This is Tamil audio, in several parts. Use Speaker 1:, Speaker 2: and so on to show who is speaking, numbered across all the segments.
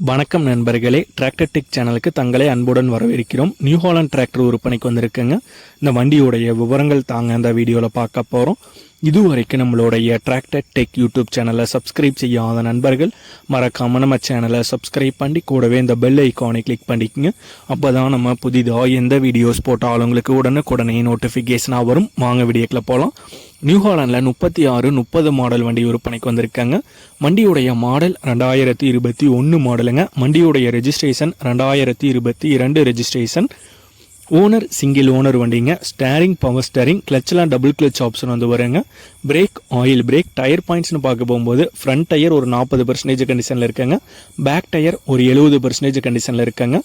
Speaker 1: வணக்கம் நண்பர்களே டிராக்டர் டெக் சேனலுக்கு தங்களை அன்புடன் வரவேற்கிறோம். நியூ ஹாலண்ட் டிராக்டர் விற்பனைக்கு வந்திருக்குங்க. இந்த வண்டியோடைய விவரங்கள் தாங்க அந்த வீடியோவில் பார்க்க போகிறோம் இதுவரைக்கும் நம்மளுடைய டிராக்டர் டெக் யூடியூப் சேனலை சப்ஸ்கிரைப் செய்யாத நண்பர்கள் மறக்காமல் நம்ம சேனலை சப்ஸ்கிரைப் பண்ணி கூடவே இந்த பெல் ஐக்கானை கிளிக் பண்ணிக்கங்க. அப்போ தான் நம்ம புதிதாக எந்த வீடியோஸ் போட்டாலும் உங்களுக்கு உடனுக்குடனே நோட்டிஃபிகேஷனாக வரும். வாங்க வீடியோக்கில் போகலாம் நியூ ஹாலண்டில் முப்பத்தி ஆறு முப்பது மாடல் வண்டி விற்பனைக்கு வந்திருக்காங்க. வண்டியுடைய மாடல் ரெண்டாயிரத்தி இருபத்தி ஒன்று மாடலுங்க வண்டியுடைய ரெஜிஸ்ட்ரேஷன் ரெண்டாயிரத்தி இருபத்தி இரண்டு ரெஜிஸ்ட்ரேஷன் ஓனர் சிங்கிள் ஓனர் வண்டிங்க. ஸ்டேரிங் பவர் ஸ்டேரிங் கிளச்லாம் டபுள் கிளச் ஆப்ஷன் வந்து வருங்க. பிரேக் ஆயில் பிரேக் டயர் பாயிண்ட்ஸ்னு பார்க்க போகும்போது ஃப்ரண்ட் டயர் ஒரு நாற்பது பர்சன்டேஜ் கண்டிஷனில் இருக்குங்க. பேக் டயர் ஒரு எழுபது பர்சன்டேஜ் கண்டிஷனில் இருக்குங்க.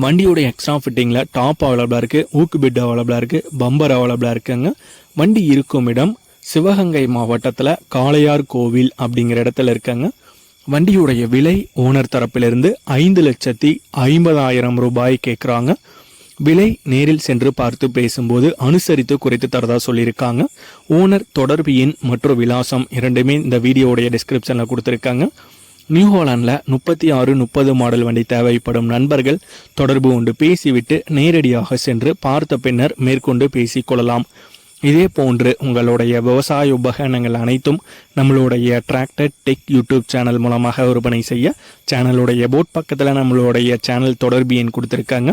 Speaker 1: வண்டியோட எக்ஸ்ட்ரா ஃபிட்டிங்கில் டாப் அவைலபிளாக இருக்குது ஊக்கு பெட் அவைலபிளாக இருக்குது பம்பர் அவைலபிளாக இருக்குங்க. வண்டி இருக்கும் இடம் சிவகங்கை மாவட்டத்தில் காளையார் கோவில் அப்படிங்கிற இடத்துல இருக்காங்க. வண்டியுடைய விலை ஓனர் தரப்பிலிருந்து ஐந்து லட்சத்தி ஐம்பதாயிரம் ரூபாய் கேட்குறாங்க விலை நேரில் சென்று பார்த்து பேசும்போது அனுசரித்து குறைத்து தரதா சொல்லியிருக்காங்க. ஓனர் தொடர்பு எண் மற்றும் விலாசம் இரண்டுமே இந்த வீடியோடைய டிஸ்கிரிப்ஷனில் கொடுத்துருக்காங்க. நியூ ஹாலாண்டில் முப்பத்தி ஆறு முப்பது மாடல் வண்டி தேவைப்படும் நண்பர்கள் தொடர்பு கொண்டு பேசிவிட்டு நேரடியாக சென்று பார்த்த பின்னர் மேற்கொண்டு பேசிக்கொள்ளலாம் இதே போன்று உங்களுடைய விவசாய உபகரணங்கள் அனைத்தும் நம்மளுடைய டிராக்டர் டெக் யூடியூப் சேனல் மூலமாக விற்பனை செய்ய சேனலுடைய போட் பக்கத்தில் நம்மளுடைய சேனல் தொடர்பு எண் கொடுத்துருக்காங்க.